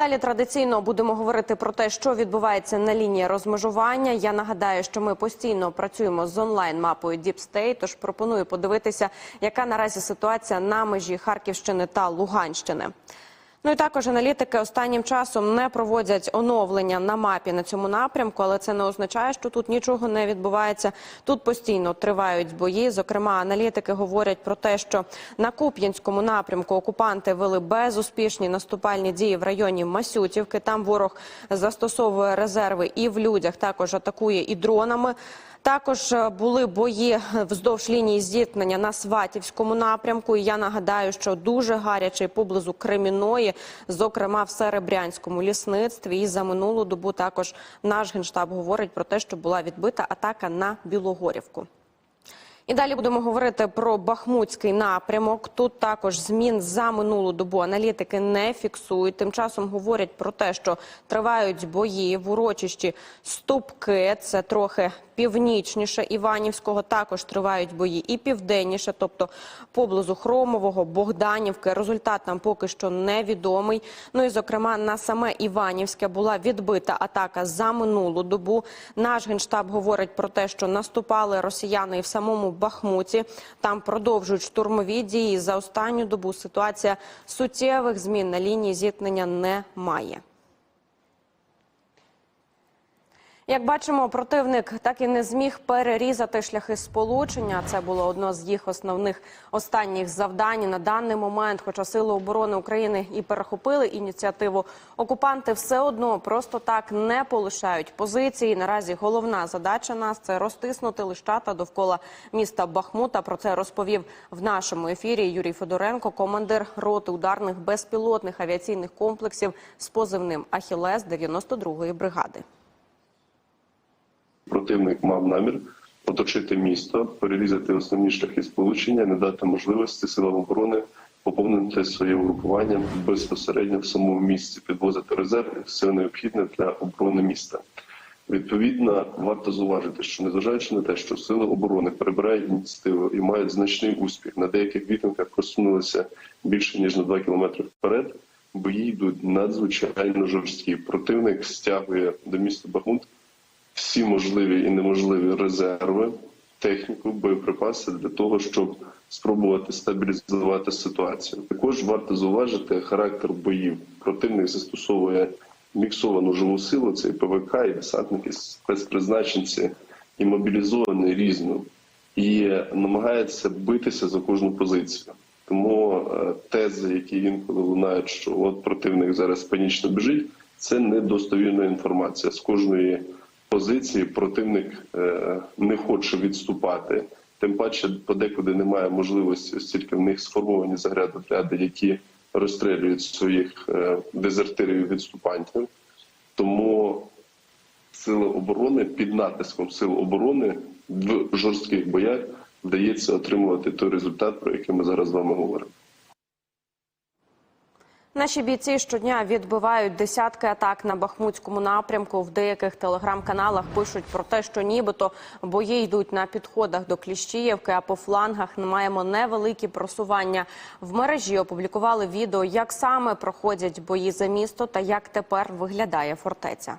Далі традиційно будемо говорити про те, що відбувається на лінії розмежування. Я нагадаю, що ми постійно працюємо з онлайн мапою State, Тож пропоную подивитися, яка наразі ситуація на межі Харківщини та Луганщини. Ну і також аналітики останнім часом не проводять оновлення на мапі на цьому напрямку, але це не означає, що тут нічого не відбувається. Тут постійно тривають бої. Зокрема, аналітики говорять про те, що на Куп'янському напрямку окупанти вели безуспішні наступальні дії в районі Масютівки. Там ворог застосовує резерви і в людях, також атакує і дронами. Також е, були бої вздовж лінії зіткнення на Сватівському напрямку. І я нагадаю, що дуже гарячий поблизу Креміної, зокрема в Серебрянському лісництві. І за минулу добу також наш генштаб говорить про те, що була відбита атака на Білогорівку. І далі будемо говорити про Бахмутський напрямок. Тут також змін за минулу добу аналітики не фіксують. Тим часом говорять про те, що тривають бої в урочищі Ступки. Це трохи північніше Іванівського. Також тривають бої і південніше, тобто поблизу Хромового, Богданівки. Результат нам поки що невідомий. Ну і зокрема на саме Іванівське була відбита атака за минулу добу. Наш генштаб говорить про те, що наступали росіяни і в самому Бахмуті. Там продовжують штурмові дії. За останню добу ситуація суттєвих змін на лінії зіткнення немає. Як бачимо, противник так і не зміг перерізати шляхи сполучення. Це було одно з їх основних останніх завдань на даний момент. Хоча сили оборони України і перехопили ініціативу, окупанти все одно просто так не полишають позиції. Наразі головна задача нас це розтиснути лищата довкола міста Бахмута. Про це розповів в нашому ефірі Юрій Федоренко, командир роти ударних безпілотних авіаційних комплексів з позивним Ахілес 92-ї бригади. Противник мав намір оточити місто, перерізати основні шляхи сполучення, не дати можливості силам оборони поповнити своє угрупування безпосередньо в самому місті, підвозити резерви, все необхідне для оборони міста. Відповідно, варто зауважити, що незважаючи на те, що сили оборони перебирають ініціативу і мають значний успіх на деяких відтинках просунулися більше ніж на 2 кілометри вперед. Бої йдуть надзвичайно жорсткі. Противник стягує до міста Бахмут всі можливі і неможливі резерви, техніку, боєприпаси для того, щоб спробувати стабілізувати ситуацію. Також варто зауважити характер боїв. Противник застосовує міксовану живу силу, це і ПВК, і десантники, спецпризначенці, і мобілізовані різно, і намагається битися за кожну позицію. Тому е, тези, які інколи лунають, що от противник зараз панічно біжить, це недостовірна інформація з кожної позиції противник е, не хоче відступати. Тим паче, подекуди немає можливості, оскільки в них сформовані заградотряди, які розстрілюють своїх е, дезертирів і відступантів. Тому сили оборони під натиском сил оборони в жорстких боях вдається отримувати той результат, про який ми зараз з вами говоримо. Наші бійці щодня відбивають десятки атак на бахмутському напрямку. В деяких телеграм-каналах пишуть про те, що нібито бої йдуть на підходах до Кліщіївки, а по флангах маємо невеликі просування. В мережі опублікували відео, як саме проходять бої за місто та як тепер виглядає фортеця.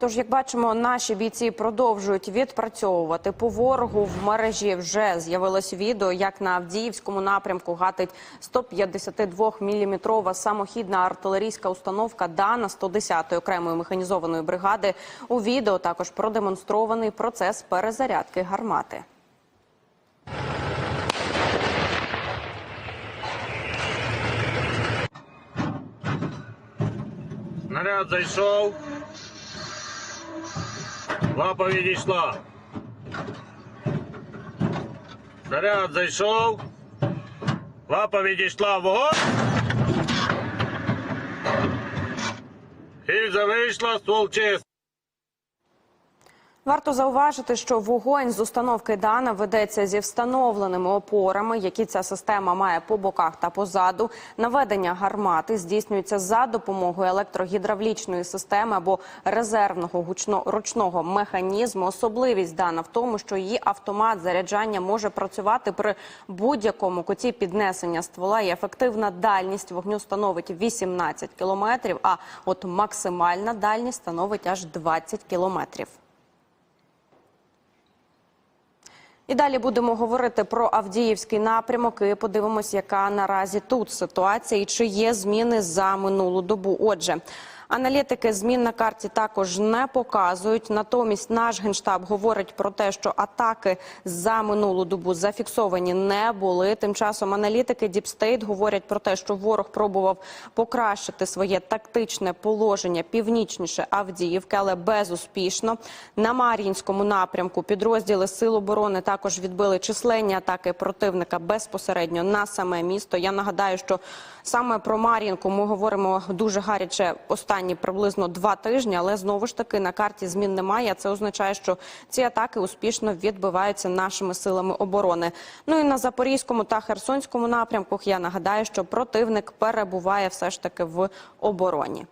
Тож, як бачимо, наші бійці продовжують відпрацьовувати по ворогу. В мережі вже з'явилось відео, як на Авдіївському напрямку гатить 152-мм самохідна артилерійська установка Дана 110-ї окремої механізованої бригади. У відео також продемонстрований процес перезарядки гармати. Снаряд зайшов. Лапа відійшла. Заряд зайшов. Лапа відійшла. Вогонь. Гільза вийшла, ствол чист. Варто зауважити, що вогонь з установки Дана ведеться зі встановленими опорами, які ця система має по боках та позаду. Наведення гармати здійснюється за допомогою електрогідравлічної системи або резервного гучно ручного механізму. Особливість Дана в тому, що її автомат заряджання може працювати при будь-якому куті піднесення ствола. І ефективна дальність вогню становить 18 кілометрів. А от максимальна дальність становить аж 20 кілометрів. І далі будемо говорити про Авдіївський напрямок і подивимось, яка наразі тут ситуація і чи є зміни за минулу добу. Отже. Аналітики змін на карті також не показують. Натомість наш генштаб говорить про те, що атаки за минулу добу зафіксовані не були. Тим часом аналітики Діпстейт говорять про те, що ворог пробував покращити своє тактичне положення північніше Авдіївки, але безуспішно. На Мар'їнському напрямку підрозділи Сил оборони також відбили численні атаки противника безпосередньо на саме місто. Я нагадаю, що саме про Мар'їнку ми говоримо дуже гаряче останні приблизно два тижні, але знову ж таки на карті змін немає. Це означає, що ці атаки успішно відбиваються нашими силами оборони. Ну і на Запорізькому та Херсонському напрямках я нагадаю, що противник перебуває все ж таки в обороні.